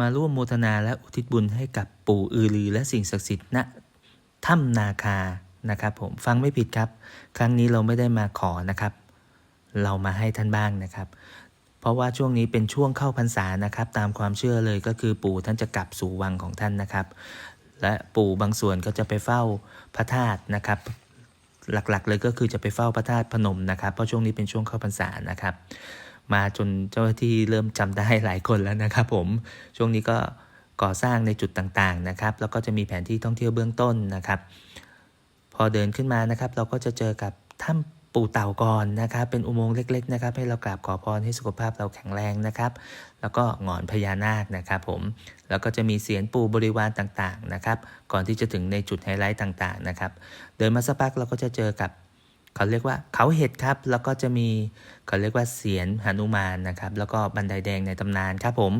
มาร่วมโมทนาและอุทิศบุญให้กับปู่อือลือและสิ่งศักดิ์สิทธิ์ณถ้ำนาคานะครับผมฟังไม่ผิดครับ ครั้งนี้เราไม่ได้มาขอนะครับ เรามาให้ท่านบ้างนะครับ เพราะว่าช่วงนี้เป็นช่วงเข้าพรรษานะครับ ตามความเชื่อเลยก็คือปู่ท่านจะกลับสู่วังของท่านนะครับ และปู่บางส่วนก็จะไปเฝ้าพระธาตุนะครับ หลักๆ เลยก็คือจะไปเฝ้าพระธาตุพนมนะครับ เพราะช่วงนี้เป็นช่วงเข้าพรรษานะครับ มาจนเจ้าหน้าที่เริ่มจำได้หลายคนแล้วนะครับผมช่วงนี้ก็ก่อสร้างในจุดต่างๆนะครับ แล้วก็จะมีแผนที่ท่องเที่ยวเบื้องต้นนะครับ พอเดินขึ้นมานะครับ เราก็จะเจอกับถ้ำปู่เต่าก่อนนะครับ เป็นอุโมงค์เล็ก ๆ นะครับ ให้เรากราบขอพรให้สุขภาพเราแข็งแรงนะครับ แล้วก็หงอนพญานาคนะครับ ผมแล้วก็จะมีเสียนปู่บริวารต่างๆนะครับ ก่อนที่จะถึงในจุดไฮไลท์ต่างๆนะครับ เดินมาสักพักเราก็จะเจอกับ เขาเรียกว่าเขาเห็ดครับ แล้วก็จะมีเขาเรียกว่าเสียนหนุมานนะครับ แล้วก็บันไดแดงในตำนานครับผม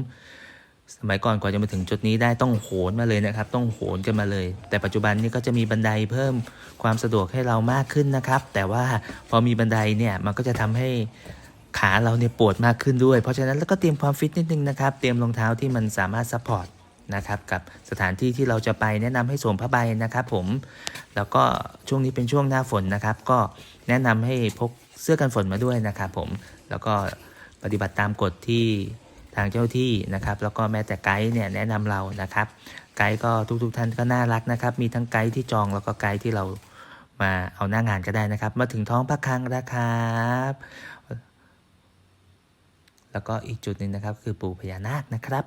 สมัยก่อนกว่าจะมาถึงจุดนี้ได้ต้องโหนมาเลยนะครับ ต้องโหนกันมาเลย แต่ปัจจุบันนี้ก็จะมีบันไดเพิ่มความสะดวกให้เรามากขึ้นนะครับ แต่ว่าพอมีบันไดเนี่ยมันก็จะทำให้ขาเราเนี่ยปวดมากขึ้นด้วย เพราะฉะนั้นแล้วก็เตรียมความฟิตนิดนึงนะครับ เตรียมรองเท้าที่มันสามารถซัพพอร์ต นะครับกับสถานที่ที่เราจะไปแนะนำให้สวมผ้าใบนะครับผมแล้วก็ช่วงนี้เป็นช่วงหน้าฝนนะครับ ก็แนะนำให้พกเสื้อกันฝนมาด้วยนะครับผมแล้วก็ปฏิบัติตามกฎที่ทางเจ้าที่นะครับ แล้วก็แม้แต่ไกด์เนี่ยแนะนำเรานะครับ ไกด์ก็ทุกๆท่านก็น่ารักนะครับ มีทั้งไกด์ที่จองแล้วก็ไกด์ที่เรามาเอาหน้างานก็ได้นะครับ มาถึงท้องพระคลังแล้วครับแล้วก็อีกจุดหนึ่งนะครับคือปู่พญานาคนะครับ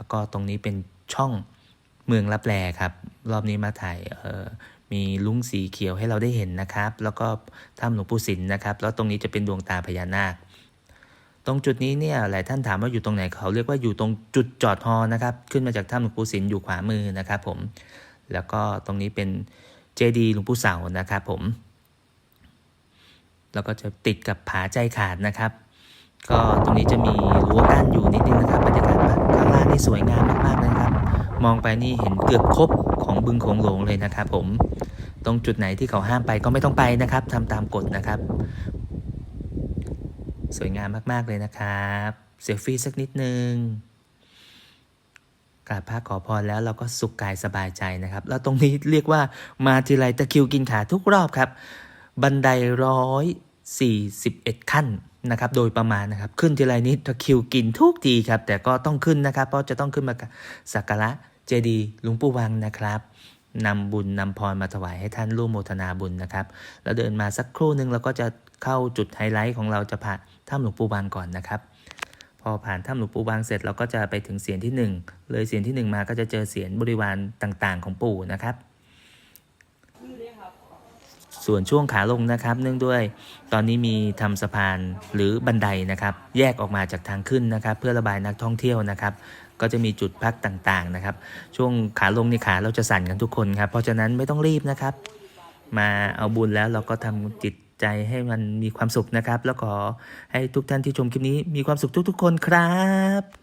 แล้วก็ตรงนี้เป็นช่องเมืองรับแลครับ รอบนี้มาถ่ายมีลุงสีเขียวให้เราได้เห็นนะครับ แล้วก็ถ้ำหลวงปู่สินนะครับ แล้วตรงนี้จะเป็นดวงตาพญานาค ตรงจุดนี้เนี่ยหลายท่านถามว่าอยู่ตรงไหนเขาเรียกว่าอยู่ตรงจุดจอดฮอนะครับ ขึ้นมาจากถ้ำหลวงปู่สินอยู่ขวามือนะครับผม แล้วก็ตรงนี้เป็นเจดีหลวงปู่เสานะครับผม แล้วก็จะติดกับผาใจขาดนะครับ ก็ตรงนี้จะมีรั้วกั้นอยู่นิดนึงนะครับบรรยากาศางล่างนี่สวยงามมากๆเลยนะครับ มองไปนี่เห็นเกือบครบของบึงโขงหลงเลยนะครับผม ตรงจุดไหนที่เขาห้ามไปก็ไม่ต้องไปนะครับทำตามกฎนะครับ สวยงามมากๆเลยนะครับเซลฟี่สักนิดนึงกราบพระขอพรแล้วเราก็สุขกายสบายใจนะครับ แล้วตรงนี้เรียกว่ามาทีไรตะคิวกินขาทุกรอบครับ บันไดร้อยสี่สิบเอ็ดขั้น นะครับโดยประมาณนะครับขึ้นทีไรนี้ตะคิวกินทุกทีครับ แต่ก็ต้องขึ้นนะครับ เพราะจะต้องขึ้นมาสักการะเจดีย์หลวงปู่วังนะครับนำบุญนำพรมาถวายให้ท่านร่วมโมทนาบุญนะครับ แล้วเดินมาสักครู่หนึ่งเราก็จะเข้าจุดไฮไลท์ของเราจะผ่านถ้ำหลวงปู่วังก่อนนะครับ พอผ่านถ้ำหลวงปู่วังเสร็จเราก็จะไปถึงเสียนที่หนึ่งเลยเสียนที่หนึ่งมาก็จะเจอเสียนบริวารต่างๆ ของปู่นะครับ ส่วนช่วงขาลงนะครับ เนื่องด้วยตอนนี้มีทำสะพานหรือบันไดนะครับ แยกออกมาจากทางขึ้นนะครับ เพื่อระบายนักท่องเที่ยวนะครับ ก็จะมีจุดพักต่างๆนะครับ ช่วงขาลงนี่ขาเราจะสั่นกันทุกคนครับ เพราะฉะนั้นไม่ต้องรีบนะครับ มาเอาบุญแล้วเราก็ทำจิตใจให้มันมีความสุขนะครับ แล้วขอให้ทุกท่านที่ชมคลิปนี้มีความสุขทุกๆ คนครับ